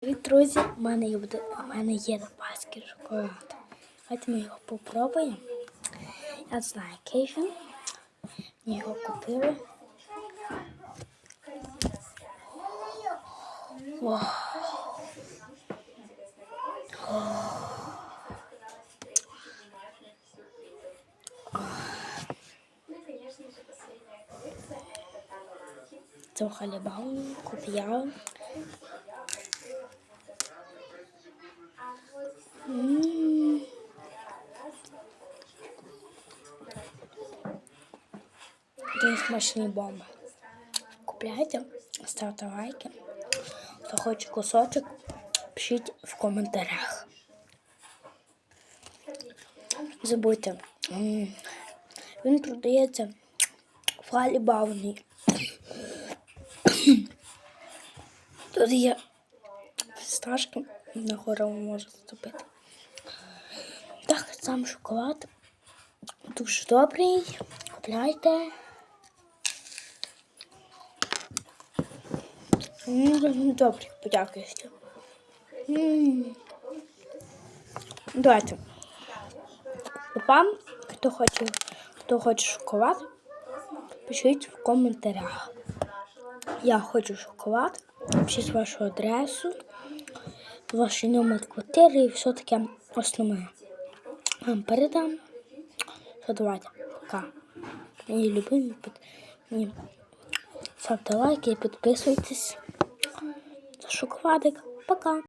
Привіт, друзі! У мене є, у мене є запаски шоколад. Давайте ми його попробуємо. Я знаю, який він. Ми його купили. Вау. Це халібал, купляв. Це смачні бомби. Купляйте, ставте лайки. Хто хоче кусочок, пишіть в коментарях. Забудьте, він продається в Галі Бауні. Тут є фісташки, на гору можна заступити. Так, сам шоколад дуже добрий. Купляйте. М, Добрий, подякуйте. Давайте. Вам, хто хоче, хто хоче шоколад, пишіть в коментарях. Я хочу шоколад, пишіть вашу адресу, ваш номер квартири і все таке основне. Вам передам. Все, давайте, пока. Мої любимі, під- ставте лайки і підписуйтесь. Шоколадик. Пока.